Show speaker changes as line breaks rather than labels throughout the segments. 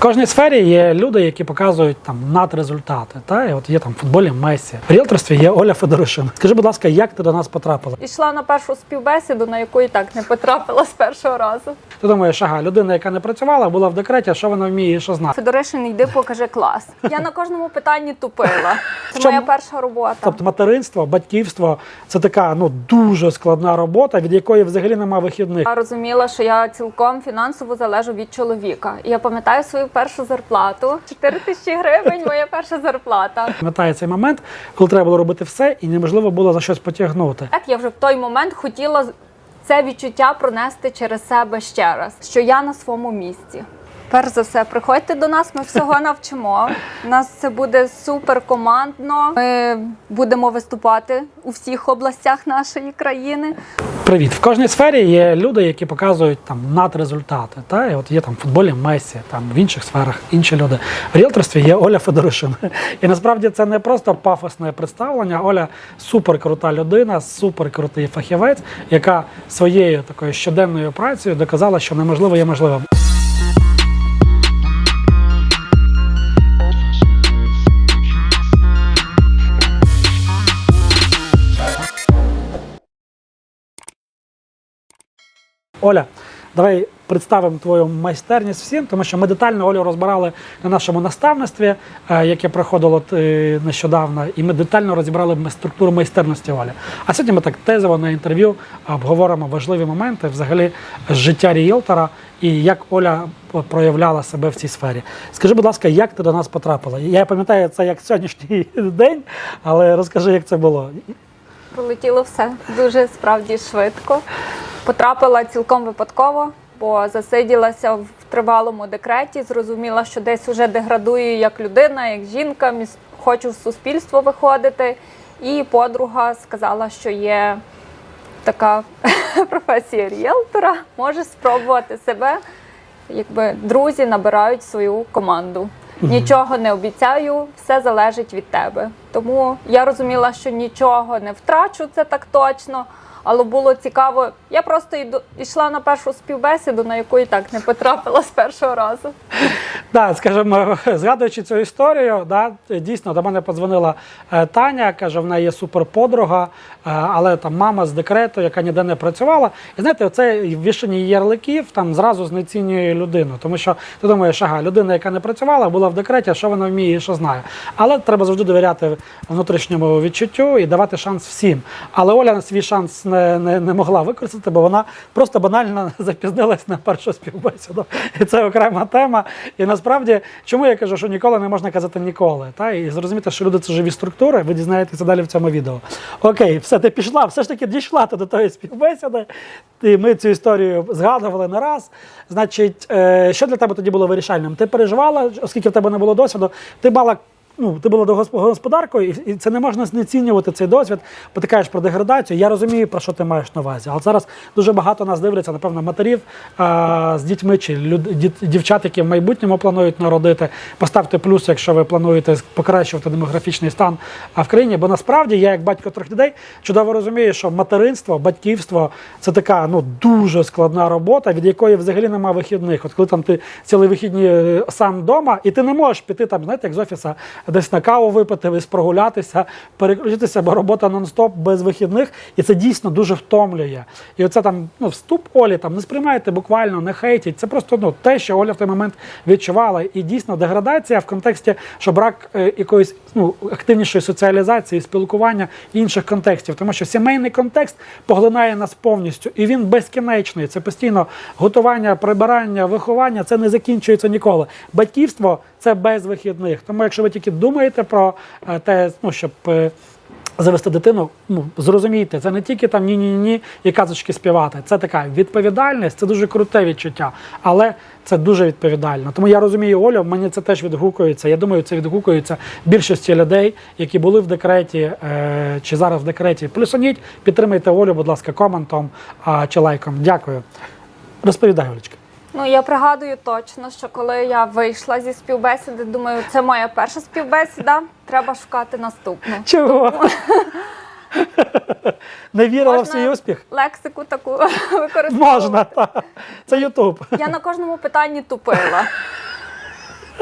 В кожній сфері є люди, які показують там надрезультати. Та? І от є там в футболі Месі. В ріелторстві є Оля Федоришин. Скажи, будь ласка, як ти до нас потрапила?
Ішла на першу співбесіду, на яку і так не потрапила з першого разу.
Ти думаєш, ага, людина, яка не працювала, була в декреті, що вона вміє і що знає.
Федоришин, йди, покажи клас. Я на кожному питанні тупила. Це моя перша робота.
Тобто материнство, батьківство це така ну дуже складна робота, від якої взагалі нема вихідних.
Я розуміла, що я цілком фінансово залежу від чоловіка. І я пам'ятаю свою першу зарплату. 4 тисячі гривень моя перша зарплата.
Пам'ятаю цей момент, коли треба було робити все, і неможливо було за щось потягнути.
Так я вже в той момент хотіла це відчуття пронести через себе ще раз, що я на своєму місці. Перш за все, приходьте до нас, ми всього навчимо. У нас це буде супер командно. Ми будемо виступати у всіх областях нашої країни.
Привіт! В кожній сфері є люди, які показують там надрезультати. Та? І от є там в футболі Месі, там в інших сферах інші люди. В ріелторстві є Оля Федоришин. І насправді це не просто пафосне представлення. Оля супер крута людина, супер крутий фахівець, яка своєю такою щоденною працею доказала, що неможливо є можливим. Оля, давай представимо твою майстерність всім, тому що ми детально Олю розбирали на нашому наставництві, е, яке проходило е, нещодавно, і ми детально розібрали структуру майстерності Олі. А сьогодні ми так тезово на інтерв'ю обговоримо важливі моменти взагалі життя ріелтора і як Оля проявляла себе в цій сфері. Скажи, будь ласка, як ти до нас потрапила? Я пам'ятаю це як сьогоднішній день, але розкажи, як це було.
Пролетіло все дуже справді швидко. Потрапила цілком випадково, бо засиділася в тривалому декреті. Зрозуміла, що десь уже деградую як людина, як жінка, хочу в суспільство виходити. І подруга сказала, що є така професія ріелтора, може спробувати себе. Якби друзі набирають свою команду. Нічого не обіцяю, все залежить від тебе. Тому я розуміла, що нічого не втрачу, це так точно. Але було цікаво. Я просто йду йшла на першу співбесіду, на яку і так не потрапила з першого разу.
Так, скажімо, згадуючи цю історію, да, дійсно до мене подзвонила е, Таня, каже, в неї є суперподруга, е, але там мама з декрету, яка ніде не працювала. І знаєте, оце вішання ярликів там зразу знецінює людину. Тому що ти думаєш, ага, людина, яка не працювала, була в декреті, що вона вміє що знає. Але треба завжди довіряти внутрішньому відчуттю і давати шанс всім. Але Оля свій шанс не, не, не могла використати, бо вона просто банально запізнилась на першу співбесіду. І це окрема тема. І насправді, чому я кажу, що ніколи не можна казати ніколи. Та? І зрозуміти, що люди це живі структури, ви дізнаєтеся далі в цьому відео. Окей, все, ти пішла, все ж таки дійшла ти до тої співбесіди. І ми цю історію згадували не раз. Значить, е, що для тебе тоді було вирішальним? Ти переживала, оскільки в тебе не було досвіду, ти мала. Ну, ти була господаркою, і це не можна знецінювати цей досвід, бо ти кажеш про деградацію. Я розумію, про що ти маєш на увазі. Але зараз дуже багато нас дивляться, напевно, матерів а, з дітьми чи люд, дівчат, які в майбутньому планують народити. Поставте плюс, якщо ви плануєте покращувати демографічний стан в країні. Бо насправді я, як батько трьох людей, чудово розумію, що материнство, батьківство це така ну дуже складна робота, від якої взагалі нема вихідних. От коли там ти цілий вихідні е, сам вдома, і ти не можеш піти там, знаєте, як з офіса десь на каву випити, десь прогулятися, переключитися, бо робота нон-стоп без вихідних, і це дійсно дуже втомлює. І оце там ну, вступ Олі там не сприймайте буквально, не хейтіть. Це просто ну те, що Оля в той момент відчувала. І дійсно деградація в контексті, що брак е, якоїсь ну активнішої соціалізації, спілкування інших контекстів, тому що сімейний контекст поглинає нас повністю, і він безкінечний. Це постійно готування, прибирання, виховання. Це не закінчується ніколи. Батьківство це без вихідних. Тому, якщо ви тільки думаєте про е, те, ну щоб. е, Завести дитину, ну зрозумійте, це не тільки там ні-ні ні і казочки співати. Це така відповідальність, це дуже круте відчуття, але це дуже відповідально. Тому я розумію Олю, мені це теж відгукується. Я думаю, це відгукується більшості людей, які були в декреті е, чи зараз в декреті. Плюсоніть, підтримайте Олю, будь ласка, коментом а, чи лайком. Дякую. Розповідай, Олечка.
Ну я пригадую точно, що коли я вийшла зі співбесіди, думаю, це моя перша співбесіда. Треба шукати наступну.
Чого? Не вірила в
Можна
свій успіх?
Лексику таку використовувати.
Можна. Це Ютуб.
Я на кожному питанні тупила.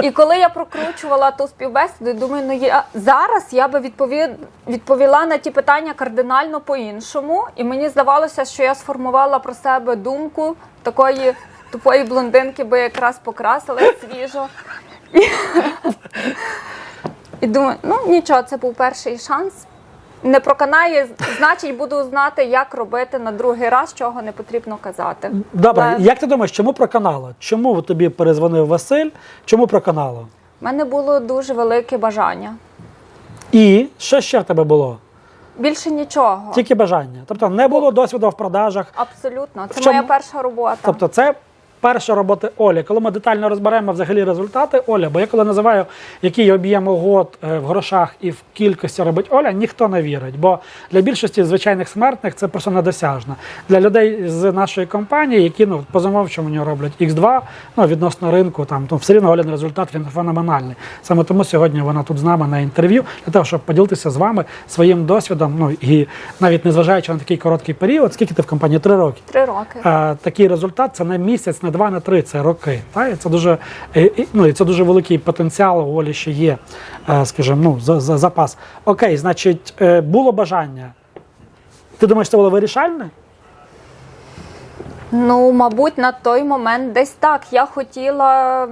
І коли я прокручувала ту співбесіду, думаю, ну я зараз я би відпові... відповіла на ті питання кардинально по-іншому. І мені здавалося, що я сформувала про себе думку такої тупої блондинки, би якраз покрасила свіжо. І, і думаю, ну нічого, це був перший шанс. Не проканає, значить, буду знати, як робити на другий раз, чого не потрібно казати.
Добре,
Але
як ти думаєш, чому проканало? Чому тобі перезвонив Василь? Чому проканало?
в мене було дуже велике бажання.
І що ще в тебе було?
Більше нічого.
Тільки бажання. Тобто не було досвіду в продажах.
Абсолютно. Це
чому-
моя перша робота.
Тобто, це перша робота Олі. Коли ми детально розберемо взагалі результати Оля, бо я коли називаю, який об'єм угод е, в грошах і в кількості робить Оля, ніхто не вірить. Бо для більшості звичайних смертних це просто недосяжно. Для людей з нашої компанії, які ну по замовчуванню роблять X2, ну відносно ринку, там то все рівно Олін результат він феноменальний. Саме тому сьогодні вона тут з нами на інтерв'ю для того, щоб поділитися з вами своїм досвідом. Ну і навіть незважаючи на такий короткий період, скільки ти в компанії? Три роки.
Три роки.
Е, такий результат це не місяць, не два, не три, це роки. Та? І це дуже е, ну, і це дуже великий потенціал у Олі ще є, е, скажімо, ну, за, за запас. Окей, значить, е, було бажання. Ти думаєш, це було вирішальне?
Ну, мабуть, на той момент десь так. Я хотіла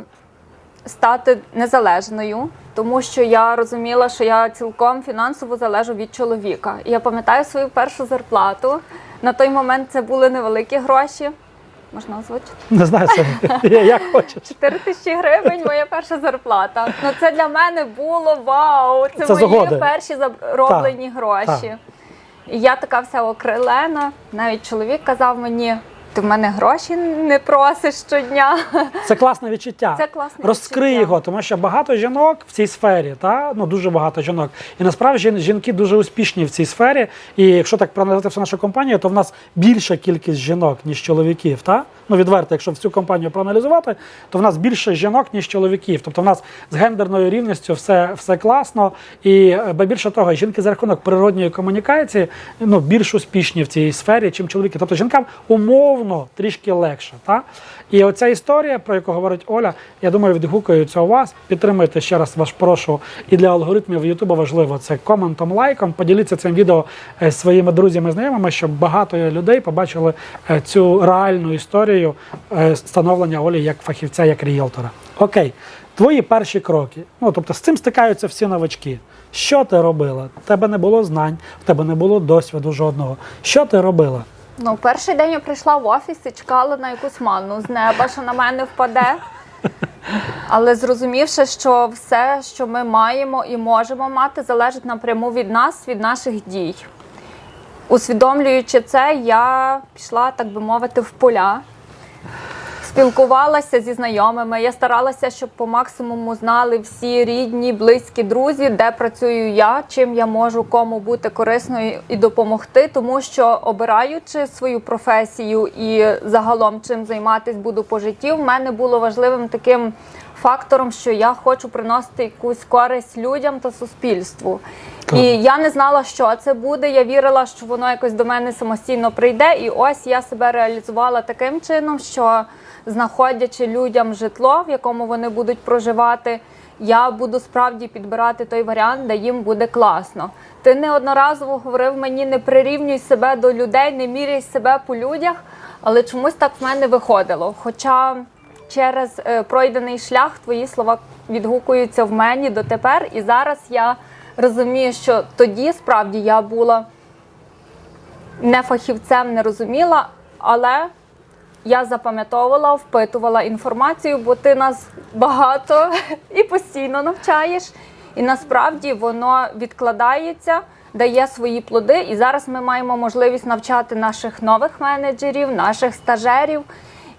стати незалежною, тому що я розуміла, що я цілком фінансово залежу від чоловіка. Я пам'ятаю свою першу зарплату. На той момент це були невеликі гроші. Можна озвучити?
Не знаю, це як хочеш.
4 тисячі гривень моя перша зарплата. Ну це для мене було вау. Це,
Це
мої
згоди.
перші зароблені
Так,
гроші.
так.
І я така вся окрилена. Навіть чоловік казав мені. Ти в мене гроші не просиш щодня.
Це класне відчуття.
Це класне
Розкрий
відчуття.
його, тому що багато жінок в цій сфері, та ну дуже багато жінок. І насправді жінки дуже успішні в цій сфері. І якщо так проаналізувати всю нашу компанію, то в нас більша кількість жінок, ніж чоловіків. Та? Ну відверто, якщо всю компанію проаналізувати, то в нас більше жінок, ніж чоловіків. Тобто в нас з гендерною рівністю все, все класно. І е, більше того, жінки за рахунок природньої комунікації ну, більш успішні в цій сфері, чим чоловіки. Тобто жінкам умовно трішки легше. Та? І оця історія, про яку говорить Оля, я думаю, відгукується у вас. Підтримуйте ще раз вас прошу. І для алгоритмів Ютуба важливо це коментом, лайком. Поділіться цим відео е, зі своїми друзями, знайомими, щоб багато людей побачили е, цю реальну історію е, становлення Олі як фахівця, як рієлтора. Окей, твої перші кроки. Ну тобто з цим стикаються всі новачки. Що ти робила? В тебе не було знань, в тебе не було досвіду жодного. Що ти робила?
Ну, перший день я прийшла в офіс і чекала на якусь манну з неба, що на мене впаде. Але зрозумівши, що все, що ми маємо і можемо мати, залежить напряму від нас, від наших дій. Усвідомлюючи це, я пішла, так би мовити, в поля. Спілкувалася зі знайомими. Я старалася, щоб по максимуму знали всі рідні, близькі друзі, де працюю я, чим я можу кому бути корисною і допомогти, тому що обираючи свою професію і загалом чим займатись буду по житті, в мене було важливим таким фактором, що я хочу приносити якусь користь людям та суспільству. І я не знала, що це буде. Я вірила, що воно якось до мене самостійно прийде. І ось я себе реалізувала таким чином, що знаходячи людям житло, в якому вони будуть проживати, я буду справді підбирати той варіант, де їм буде класно. Ти неодноразово говорив мені, не прирівнюй себе до людей, не міряй себе по людях, але чомусь так в мене виходило. Хоча через е, пройдений шлях твої слова відгукуються в мені дотепер, і зараз я розумію, що тоді справді я була не фахівцем, не розуміла, але я запам'ятовувала, впитувала інформацію, бо ти нас багато і постійно навчаєш. І насправді воно відкладається, дає свої плоди. І зараз ми маємо можливість навчати наших нових менеджерів, наших стажерів.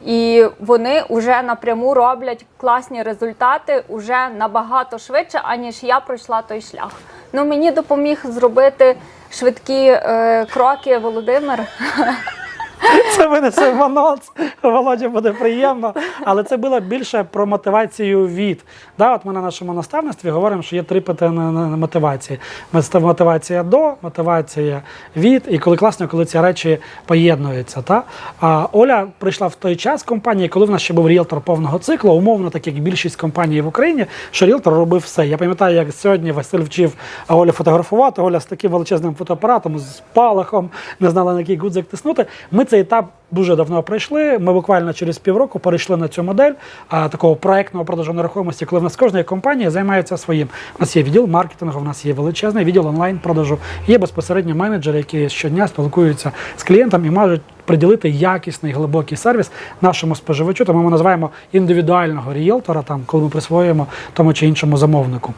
І вони вже напряму роблять класні результати уже набагато швидше, аніж я пройшла той шлях. Ну мені допоміг зробити швидкі е, кроки Володимир.
Це винесемо анонс. Володі буде приємно. Але це було більше про мотивацію від. Да, от ми на нашому наставництві говоримо, що є три питання мотивації. Мотивація до, мотивація від, і коли класно, коли ці речі поєднуються. Та? А Оля прийшла в той час компанії, коли в нас ще був ріелтор повного циклу, умовно, так як більшість компаній в Україні, що ріелтор робив все. Я пам'ятаю, як сьогодні Василь вчив Олю фотографувати. Оля з таким величезним фотоапаратом, з палахом, не знала на який гудзик тиснути. Ми цей етап дуже давно пройшли. Ми буквально через півроку перейшли на цю модель а, такого проектного продажу нерухомості, коли в нас кожна компанія займається своїм. У нас є відділ маркетингу, у нас є величезний відділ онлайн-продажу, є безпосередньо менеджери, які щодня спілкуються з клієнтом і можуть приділити якісний глибокий сервіс нашому споживачу. Тому ми називаємо індивідуального ріелтора, там, коли ми присвоюємо тому чи іншому замовнику.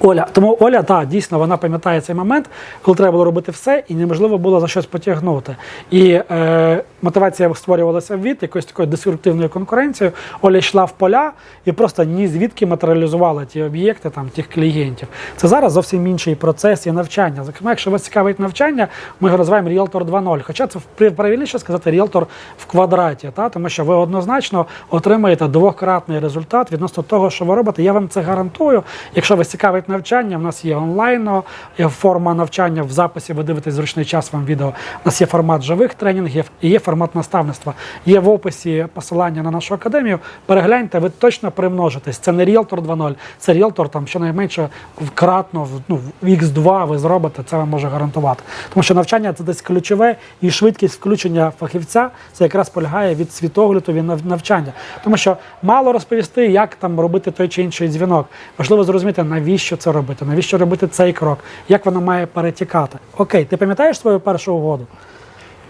Оля, тому Оля, так, дійсно, вона пам'ятає цей момент, коли треба було робити все, і неможливо було за щось потягнути. І е, мотивація створювалася від якоюсь такою деструктивною конкуренцією. Оля йшла в поля і просто ні звідки матеріалізувала ті об'єкти, там тих клієнтів. Це зараз зовсім інший процес і навчання. Зокрема, якщо вас цікавить навчання, ми його називаємо Realtor 2.0. Хоча це правильніше сказати Realtor в квадраті, та? тому що ви однозначно отримаєте двократний результат відносно того, що ви робите. Я вам це гарантую. Якщо вас цікавить навчання, в нас є онлайн форма навчання в записі. Ви дивитесь зручний час вам відео. У нас є формат живих тренінгів і є формат наставництва. Є в описі посилання на нашу академію. Перегляньте, ви точно примножитесь. Це не Realtor 2.0, це Realtor там щонайменше вкратно ну в X2 ви зробите. Це вам може гарантувати. Тому що навчання це десь ключове, і швидкість включення фахівця це якраз полягає від світогляду від навчання. Тому що мало розповісти, як там робити той чи інший дзвінок. Важливо зрозуміти, навіщо це робити, навіщо робити цей крок, як воно має перетікати. Окей, ти пам'ятаєш свою першу угоду?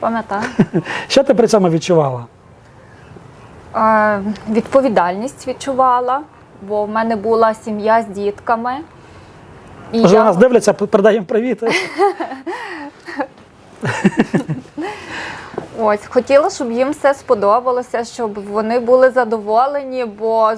Пам'ятаю.
Що ти при цьому відчувала?
Е, відповідальність відчувала, бо в мене була сім'я з дітками. І
Може, нас дивляться, передаємо привіт.
Ось хотіла, щоб їм все сподобалося, щоб вони були задоволені, бо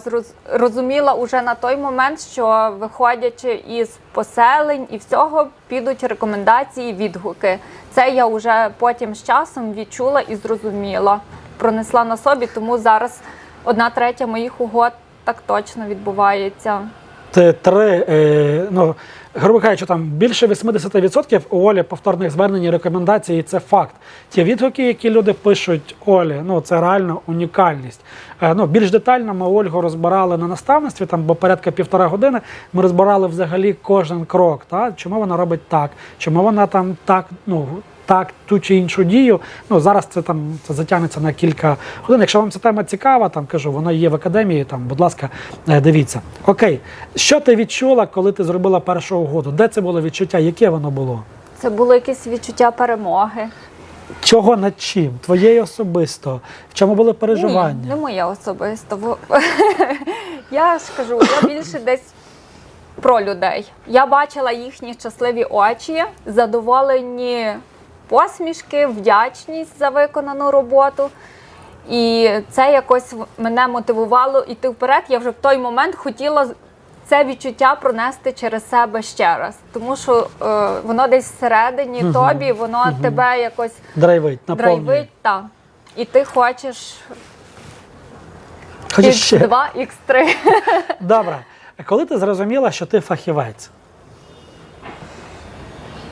розуміла уже на той момент, що виходячи із поселень і всього, підуть рекомендації, відгуки. Це я вже потім з часом відчула і зрозуміла, пронесла на собі, тому зараз одна третя моїх угод так точно відбувається.
Це три, е, ну, грубо кажучи, там більше 80% у Олі повторних звернень і рекомендацій, це факт. Ті відгуки, які люди пишуть Олі, ну це реально унікальність. Е, ну, більш детально ми Ольгу розбирали на наставництві, там бо порядка півтора години. Ми розбирали взагалі кожен крок. Та? Чому вона робить так, чому вона там так, ну. Так, ту чи іншу дію. Ну зараз це там це затягнеться на кілька годин. Якщо вам ця тема цікава, там кажу, воно є в академії. Там, будь ласка, е, дивіться. Окей, що ти відчула, коли ти зробила першу угоду? Де це було відчуття? Яке воно було?
Це було якесь відчуття перемоги.
Чого над чим? Твоєї особисто? В чому були
Ні,
переживання?
не моє особисто. Бо я ж кажу, я більше десь про людей. Я бачила їхні щасливі очі, задоволені посмішки, вдячність за виконану роботу. І це якось мене мотивувало йти вперед. Я вже в той момент хотіла це відчуття пронести через себе ще раз, тому що е, воно десь всередині тобі, воно тебе якось
Драйвить,
драйвить, так. І ти хочеш
Хочеш?
X2, X3.
Добре. А Коли ти зрозуміла, що ти фахівець?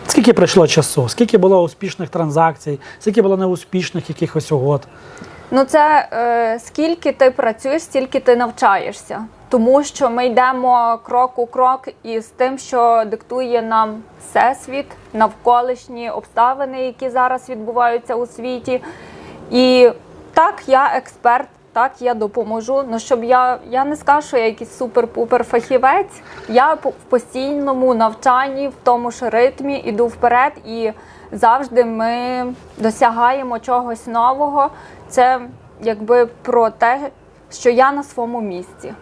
Скільки пройшло часу? Скільки було успішних транзакцій? Скільки було неуспішних якихось угод?
Ну, це е, скільки ти працюєш, стільки ти навчаєшся. Тому що ми йдемо крок у крок із тим, що диктує нам всесвіт, навколишні обставини, які зараз відбуваються у світі. І так, я експерт, так, я допоможу. Ну, щоб я, я не скажу, що я якийсь супер-пупер фахівець. Я в постійному навчанні, в тому ж ритмі іду вперед, і завжди ми досягаємо чогось нового. Це якби про те, що я на своєму місці.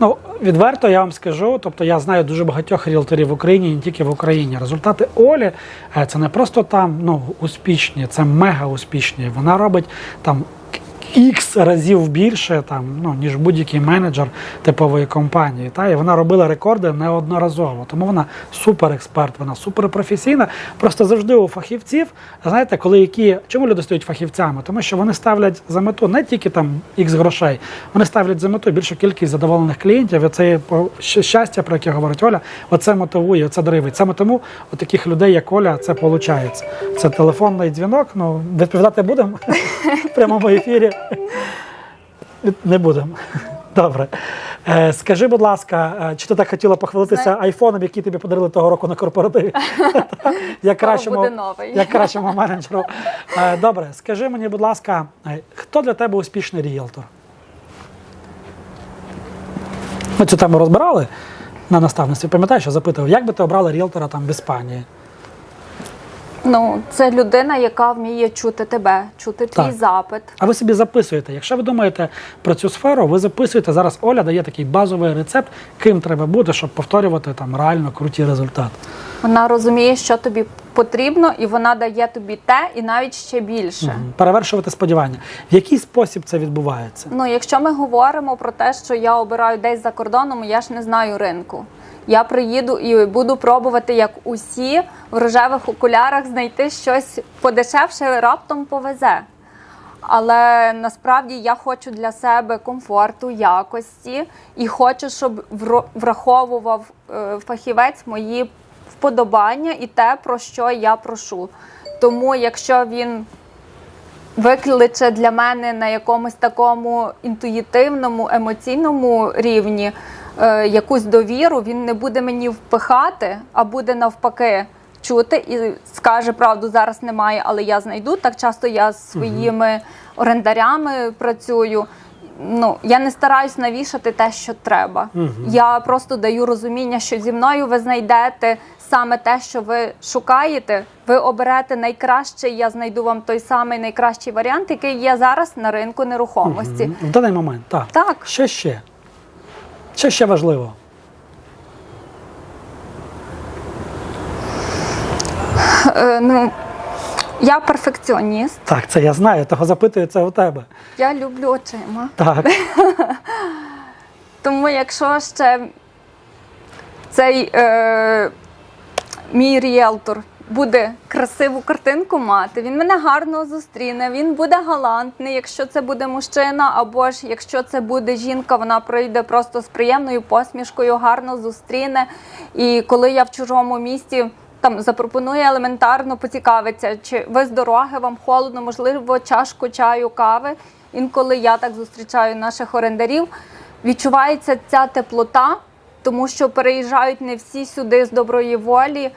Ну, відверто я вам скажу, тобто я знаю дуже багатьох ріелторів в Україні, не тільки в Україні. Результати Олі е, це не просто там ну, успішні, це мега успішні. Вона робить там ікс разів більше, там, ну, ніж будь-який менеджер типової компанії. Та? І вона робила рекорди неодноразово. Тому вона суперексперт, вона суперпрофесійна. Просто завжди у фахівців, знаєте, коли які. Чому люди стають фахівцями? Тому що вони ставлять за мету не тільки там ікс грошей, вони ставлять за мету більшу кількість задоволених клієнтів. І це щастя, про яке говорить Оля, оце мотивує, оце драйвить. Саме тому у таких людей, як Оля, це виходить. Це телефонний дзвінок. Ну, відповідати будемо в прямому ефірі. Не будемо. Добре. Е, скажи, будь ласка, е, чи ти так хотіла похвалитися айфоном, який тобі подарили того року на корпоративі? як, кращому, як кращому менеджеру. Е, добре, скажи мені, будь ласка, хто для тебе успішний ріелтор? Ми цю тему розбирали на наставництві. Пам'ятаєш, я запитував, як би ти обрала ріелтора там в Іспанії?
Ну, це людина, яка вміє чути тебе, чути твій
Так.
запит.
А ви собі записуєте. Якщо ви думаєте про цю сферу, ви записуєте зараз. Оля дає такий базовий рецепт, ким треба бути, щоб повторювати там реально круті результати.
Вона розуміє, що тобі потрібно, і вона дає тобі те, і навіть ще більше.
Перевершувати сподівання. В який спосіб це відбувається?
Ну, якщо ми говоримо про те, що я обираю десь за кордоном, я ж не знаю ринку. Я приїду і буду пробувати, як усі в рожевих окулярах знайти щось подешевше, раптом повезе. Але насправді я хочу для себе комфорту, якості і хочу, щоб враховував е, фахівець мої вподобання і те, про що я прошу. Тому, якщо він викличе для мене на якомусь такому інтуїтивному, емоційному рівні якусь довіру, він не буде мені впихати, а буде навпаки чути і скаже правду, зараз немає, але я знайду. Так часто я з своїми орендарями працюю. Ну, я не стараюсь навішати те, що треба. Я просто даю розуміння, що зі мною ви знайдете саме те, що ви шукаєте. Ви оберете найкращий, я знайду вам той самий найкращий варіант, який є зараз на ринку нерухомості.
Мгм. В даний момент, так.
Так.
Що ще? Що ще важливо?
Е, ну, я перфекціоніст,
Так, це я знаю, того запитую це у тебе.
я люблю очима.
Так.
Тому якщо ще цей е, мій ріелтор буде красиву картинку мати, він мене гарно зустріне, він буде галантний, якщо це буде мужчина, або ж якщо це буде жінка, вона прийде просто з приємною посмішкою, гарно зустріне. І коли я в чужому місті. Там запропонує елементарно поцікавиться, чи ви з дороги, вам холодно, можливо, чашку чаю, кави. Інколи я так зустрічаю наших орендарів. Відчувається ця теплота, тому що переїжджають не всі сюди з доброї волі.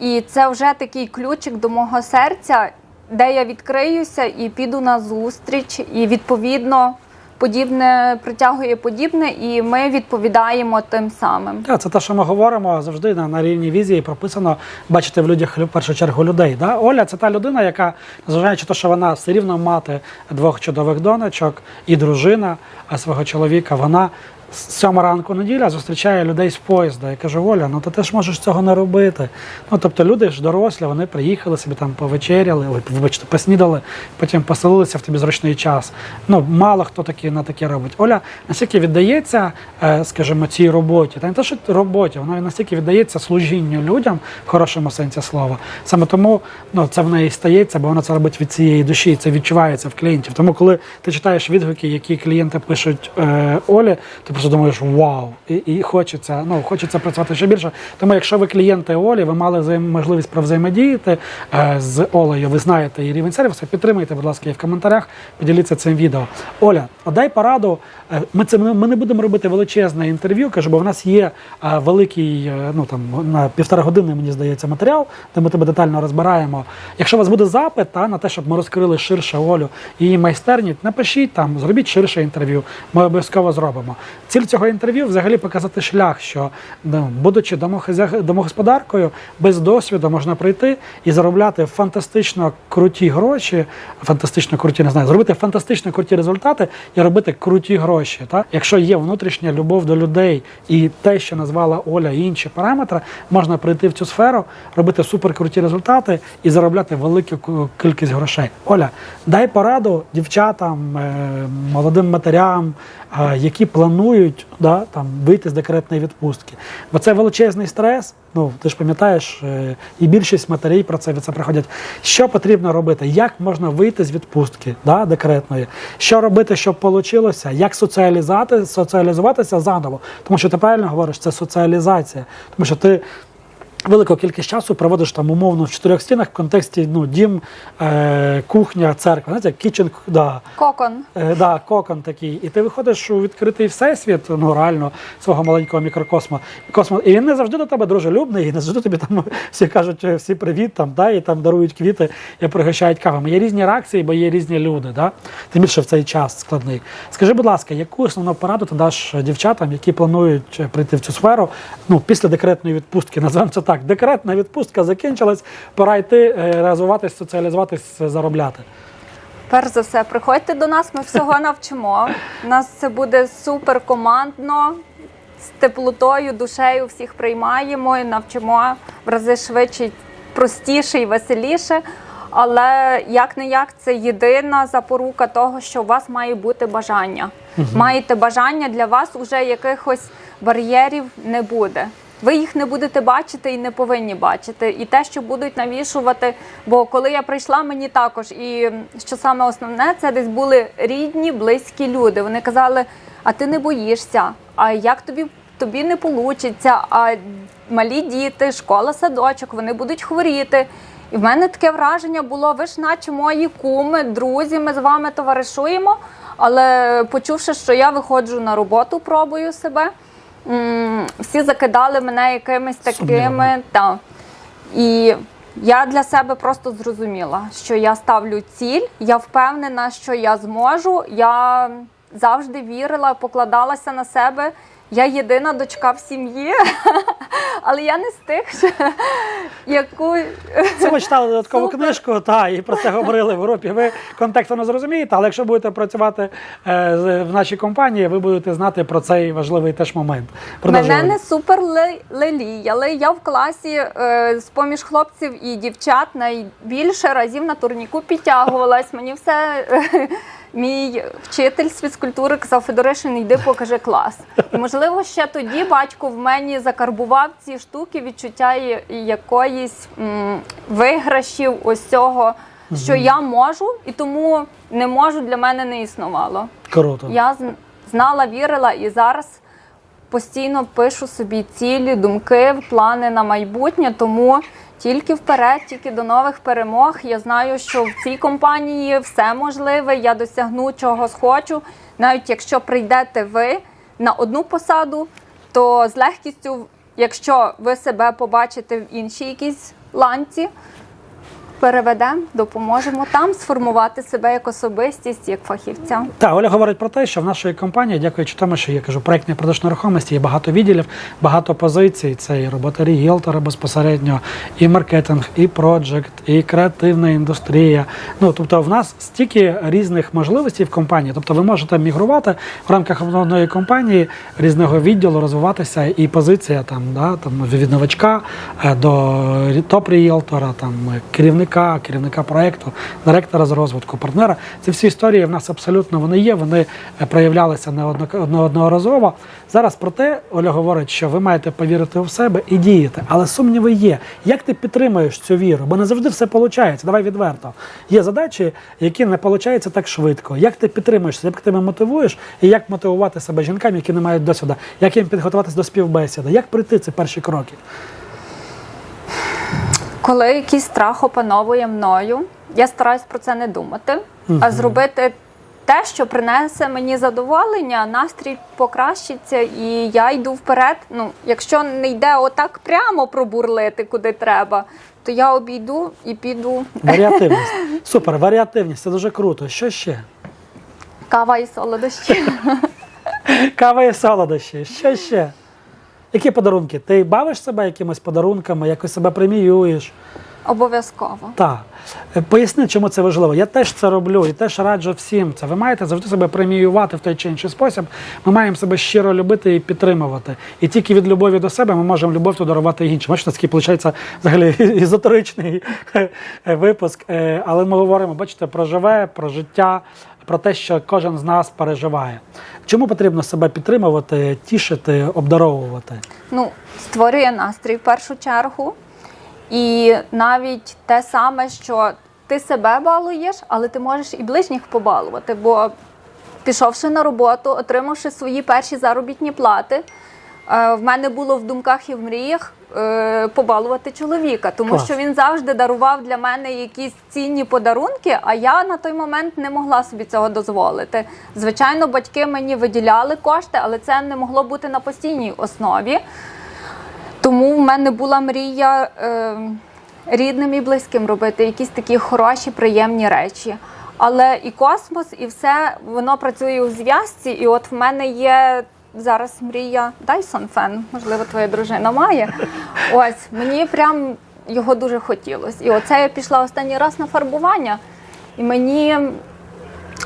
І це вже такий ключик до мого серця, де я відкриюся і піду на зустріч, і відповідно подібне притягує подібне, і ми відповідаємо тим самим.
Так, це те, що ми говоримо завжди на, на рівні візії прописано бачити в людях в першу чергу людей. Да? Оля це та людина, яка, незважаючи те, що вона все рівно мати двох чудових донечок і дружина а свого чоловіка, вона сьома ранку неділя зустрічає людей з поїзда. Я кажу, Оля, ну ти ж можеш цього не робити. Ну тобто люди ж дорослі, вони приїхали собі там повечеряли, ой, вибачте, поснідали, потім поселилися в тобі зручний час. Ну мало хто такі на таке робить. Оля настільки віддається, е, скажімо, цій роботі, та не те, що роботі, вона настільки віддається служінню людям в хорошому сенсі слова. Саме тому ну, це в неї стається, бо вона це робить від цієї душі, і це відчувається в клієнтів. Тому, коли ти читаєш відгуки, які клієнти пишуть е, Олі, ти просто думаєш вау, і, і хочеться, ну хочеться працювати ще більше. Тому, якщо ви клієнти Олі, ви мали можливість провзаємодіяти е, з Олею, ви знаєте її рівень сервісу, підтримайте, будь ласка, і в коментарях, поділіться цим відео. Оля, дай пораду. Е, Ми це ми не будемо робити величезне інтерв'ю, кажу, бо в нас є е, великий, е, ну там на півтора години, мені здається, матеріал, де ми тебе детально розбираємо. Якщо у вас буде запит та, на те, щоб ми розкрили ширше Олю і її майстерні, напишіть там, зробіть ширше інтерв'ю. Ми обов'язково зробимо. Ціль цього інтерв'ю взагалі показати шлях, що ну, будучи домогосподаркою, без досвіду можна прийти і заробляти фантастично круті гроші, фантастично круті, не знаю, зробити фантастично круті результати і робити круті гроші. Так? Якщо є внутрішня любов до людей і те, що назвала Оля, і інші параметри, можна прийти в цю сферу, робити суперкруті результати і заробляти велику кількість грошей. Оля, дай пораду дівчатам, е, молодим матерям, які планують да, там, вийти з декретної відпустки. Бо це величезний стрес. Ну, ти ж пам'ятаєш, е, і більшість матерей про це від це приходять. Що потрібно робити? Як можна вийти з відпустки да, декретної? Що робити, щоб вийшло? Як соціалізати, соціалізуватися заново? Тому що ти правильно говориш, це соціалізація. Тому що ти велику кількість часу проводиш там умовно в чотирьох стінах в контексті ну, дім, е, кухня, церква. Знаєте, кічен, да,
Кокон.
Е, да, кокон такий. І ти виходиш у відкритий всесвіт, ну реально свого маленького мікрокосму. Космо. І він не завжди до тебе дружелюбний, і не завжди тобі там всі кажуть е, всі привіт, там, да, і там дарують квіти і пригощають кавами. Є різні реакції, бо є різні люди. Да? Тим більше в цей час складний. Скажи, будь ласка, яку основну пораду ти даш дівчатам, які планують е, прийти в цю сферу ну, після декретної відпустки? Називаємо це так. Декретна відпустка закінчилась, пора йти, е, розвиватись, соціалізуватись, заробляти.
Перш за все, приходьте до нас, ми всього навчимо. У нас це буде супер командно, з теплотою, душею всіх приймаємо і навчимо в рази швидше, простіше і веселіше. Але як не як це єдина запорука того, що у вас має бути бажання. Маєте бажання для вас уже якихось бар'єрів не буде. Ви їх не будете бачити і не повинні бачити. І те, що будуть навішувати. Бо коли я прийшла, мені також, і що саме основне, це десь були рідні, близькі люди. Вони казали: а ти не боїшся, а як тобі тобі не получиться? А малі діти, школа, садочок, вони будуть хворіти. І в мене таке враження було: ви ж, наче мої куми, друзі, ми з вами товаришуємо. Але почувши, що я виходжу на роботу, пробую себе. М, Всі закидали мене якимись такими.
Сумнівами.
Та. І я для себе просто зрозуміла, що я ставлю ціль, я впевнена, що я зможу. Я завжди вірила, покладалася на себе. Я єдина дочка в сім'ї, але я не з тих, що- яку
Це ви читали додаткову
Супер.
книжку, та і про це говорили в групі. Ви контексту не зрозумієте, але якщо будете працювати е, в нашій компанії, ви будете знати про цей важливий теж момент.
мене не супер ле- леліяли. Я в класі е, з поміж хлопців і дівчат найбільше разів на турніку підтягувалась. Мені все. е, Мій вчитель з фізкультури казав Федоришин, йди покажи клас. І можливо, ще тоді батько в мені закарбував ці штуки відчуття і якоїсь м, виграшів ось цього, що я можу, і тому не можу для мене не існувало.
Круто.
Я з- знала, вірила і зараз постійно пишу собі цілі, думки, плани на майбутнє, тому тільки вперед, тільки до нових перемог. Я знаю, що в цій компанії все можливе, я досягну чого схочу. Навіть якщо прийдете ви на одну посаду, то з легкістю, якщо ви себе побачите в іншій якійсь ланці, переведемо, допоможемо там сформувати себе як особистість, як фахівця.
Так, Оля говорить про те, що в нашій компанії, дякуючи тому, що я кажу, проектний продаж нерухомості, є багато відділів, багато позицій. Це і робота ріелтора безпосередньо, і маркетинг, і проджект, і креативна індустрія. Ну тобто, в нас стільки різних можливостей в компанії. Тобто, ви можете мігрувати в рамках одної компанії різного відділу, розвиватися, і позиція там, да, там від новачка е, до топ-ріелтора, там керівника, керівника проекту, директора з розвитку, партнера. Ці всі історії в нас абсолютно вони є. Вони е, проявлялися неодно- неодноразово. Зараз про те Оля говорить, що ви маєте повірити в себе і діяти, але сумніви є. Як ти підтримуєш цю віру? Бо не завжди все виходить. Давай відверто. Є задачі, які не виходять так швидко. Як ти підтримуєш, як ти тебе мотивуєш, і як мотивувати себе жінкам, які не мають досвіду, як їм підготуватися до співбесіди, як пройти ці перші кроки?
Коли якийсь страх опановує мною, я стараюсь про це не думати, а зробити те, що принесе мені задоволення, настрій покращиться, і я йду вперед. Ну, якщо не йде отак прямо пробурлити, куди треба, то я обійду і піду.
Варіативність. Супер, варіативність, це дуже круто. Що ще?
Кава і солодощі.
Кава і солодощі. Що ще? Які подарунки? Ти бавиш себе якимись подарунками, якось себе преміюєш?
Обов'язково.
Так. Е, Поясни, чому це важливо. Я теж це роблю і теж раджу всім це. Ви маєте завжди себе преміювати в той чи інший спосіб. Ми маємо себе щиро любити і підтримувати. І тільки від любові до себе ми можемо любов ту дарувати іншим. Бачите, такий виходить взагалі ізотеричний е, випуск. Е, Але ми говоримо, бачите, про живе, про життя, про те, що кожен з нас переживає. Чому потрібно себе підтримувати, тішити, обдаровувати?
Ну, створює настрій в першу чергу. І навіть те саме, що ти себе балуєш, але ти можеш і ближніх побалувати. Бо пішовши на роботу, отримавши свої перші заробітні плати, е, в мене було в думках і в мріях е, побалувати чоловіка, тому
Клас.
що він завжди дарував для мене якісь цінні подарунки, а я на той момент не могла собі цього дозволити. Звичайно, батьки мені виділяли кошти, але це не могло бути на постійній основі. Тому в мене була мрія е, рідним і близьким робити якісь такі хороші, приємні речі. Але і космос, і все воно працює у зв'язці. І от в мене є зараз мрія Dyson Fan, можливо, твоя дружина має. Ось мені прям його дуже хотілося. І оце я пішла останній раз на фарбування, і мені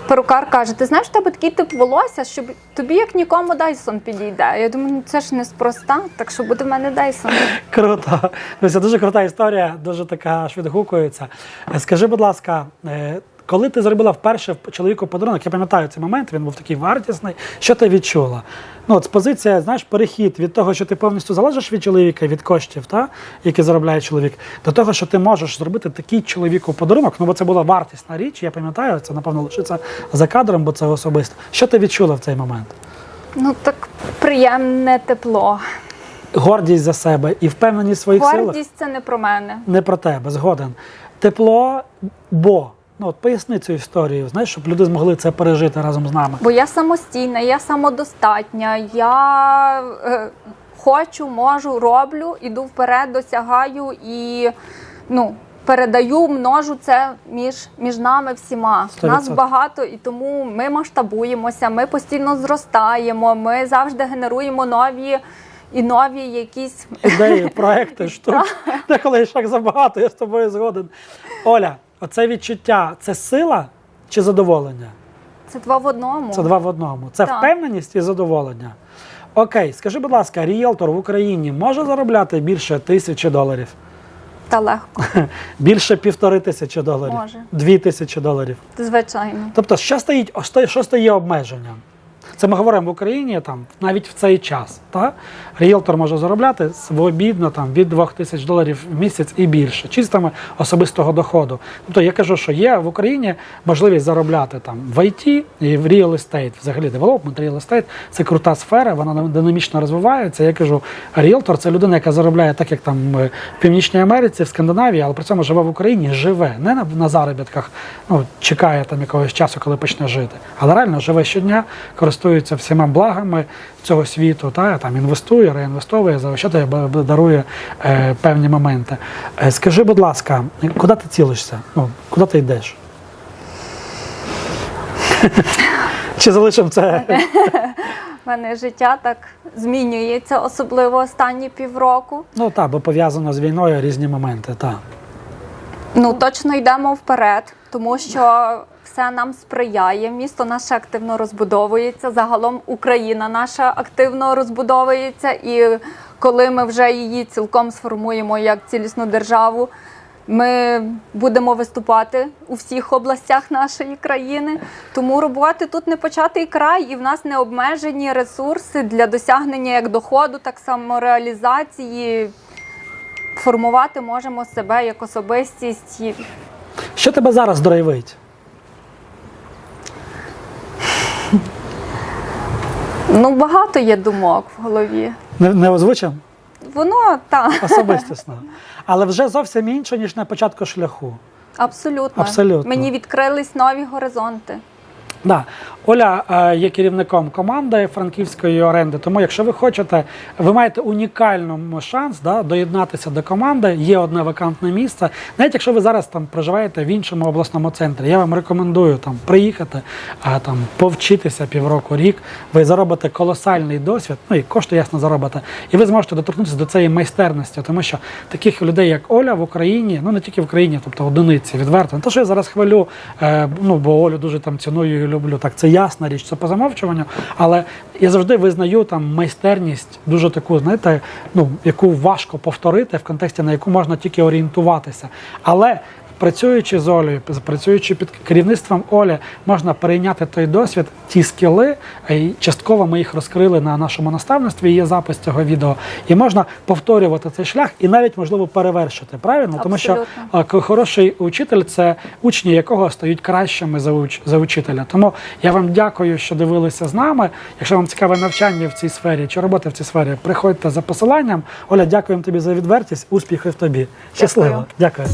перукар каже: ти знаєш, в тебе такий тип волосся, що тобі як нікому Dyson підійде. Я думаю, ну це ж неспроста, так що буде в мене Dyson.
Круто. Ну, Це дуже крута історія, дуже така. Е, Скажи, будь ласка, е, коли ти зробила вперше чоловіку подарунок, я пам'ятаю цей момент, він був такий вартісний. Що ти відчула? Ну, от з позиція, знаєш, перехід від того, що ти повністю залежиш від чоловіка, від коштів, та, які заробляє чоловік, до того, що ти можеш зробити такий чоловіку подарунок. Ну, бо це була вартісна річ, я пам'ятаю, це, напевно, лишиться за кадром, бо це особисто. Що ти відчула в цей момент?
Ну так приємне тепло.
Гордість за себе і впевненість в своїх силах?
Гордість це не про мене.
не про тебе, згоден. Тепло, бо. Ну, от поясни цю історію, знаєш, щоб люди змогли це пережити разом з нами.
Бо я самостійна, я самодостатня, я е, хочу, можу, роблю, іду вперед, досягаю і ну, передаю, множу це між, між нами всіма.
Сто
Нас багато, і тому ми масштабуємося, ми постійно зростаємо, ми завжди генеруємо нові і нові якісь
Ідеї, проекти, штуки. Деколи шаг забагато, я з тобою згоден. Оля, оце відчуття це сила чи задоволення?
це два в одному.
Це два в одному. Це
Так.
впевненість і задоволення. Окей, скажи, будь ласка, ріелтор в Україні може заробляти більше тисячі доларів?
Та легко,
Більше півтори тисячі доларів?
Може.
Дві тисячі доларів.
звичайно.
Тобто, що стоїть, що стає обмеженням? Це ми говоримо в Україні там навіть в цей час. Та? Ріелтор може заробляти свобідно там, від 2 тисяч доларів в місяць і більше, чистими особистого доходу. Тобто я кажу, що є в Україні можливість заробляти там в IT і в real estate, взагалі девелопмент, real estate – це крута сфера, вона динамічно розвивається. Я кажу, ріелтор це людина, яка заробляє так, як там е, в Північній Америці, в Скандинавії, але при цьому живе в Україні, живе, не на, на заробітках, ну, чекає там якогось часу, коли почне жити. Але реально живе щодня, користується всіма благами цього світу, та, там інвестує, реінвестовує, б- дарує е, певні моменти. Е, скажи, будь ласка, куди ти цілишся? Ну, куди ти йдеш? Чи залишимо це?
У мене життя так змінюється, особливо останні півроку.
Ну так, бо пов'язано з війною різні моменти. Так.
Ну точно йдемо вперед, тому що все нам сприяє. Місто наше активно розбудовується. Загалом Україна наша активно розбудовується. І коли ми вже її цілком сформуємо як цілісну державу, ми будемо виступати у всіх областях нашої країни. Тому роботи тут не початий край, і в нас не обмежені ресурси для досягнення як доходу, так само реалізації. Формувати можемо себе як особистість.
Що тебе зараз драйвить?
Ну, багато є думок в голові.
Не, не озвучимо?
Воно так,
Особистісно. Але вже зовсім інше, ніж на початку шляху.
абсолютно.
Абсолютно.
Мені відкрились нові горизонти.
Да. Оля е, є керівником команди франківської оренди. Тому, якщо ви хочете, ви маєте унікальний шанс да, доєднатися до команди. Є одне вакантне місце. Навіть якщо ви зараз там проживаєте в іншому обласному центрі, я вам рекомендую там приїхати, а, там повчитися півроку, рік. Ви заробите колосальний досвід. Ну і кошти ясно заробите. І ви зможете доторкнутися до цієї майстерності, тому що таких людей, як Оля, в Україні, ну не тільки в Україні, тобто одиниці, відверто. Не те, що я зараз хвалю, е, ну бо Олю дуже там ціную люблю. Так, це ясна річ, це по замовчуванню. Але я завжди визнаю там майстерність, дуже таку, знаєте, ну яку важко повторити в контексті, на яку можна тільки орієнтуватися. Але Працюючи з Олею, працюючи під керівництвом Олі, можна перейняти той досвід, ті скіли. е, і Частково ми їх розкрили на нашому наставництві. Є запис цього відео, і можна повторювати цей шлях і навіть можливо перевершити. Правильно, тому що
Абсолютно.
к- хороший учитель це учні, якого стають кращими за уч за учителя. Тому я вам дякую, що дивилися з нами. Якщо вам цікаве навчання в цій сфері чи робота в цій сфері, приходьте за посиланням. Оля, дякуємо тобі за відвертість. Успіхів тобі. Щасливо. Дякую.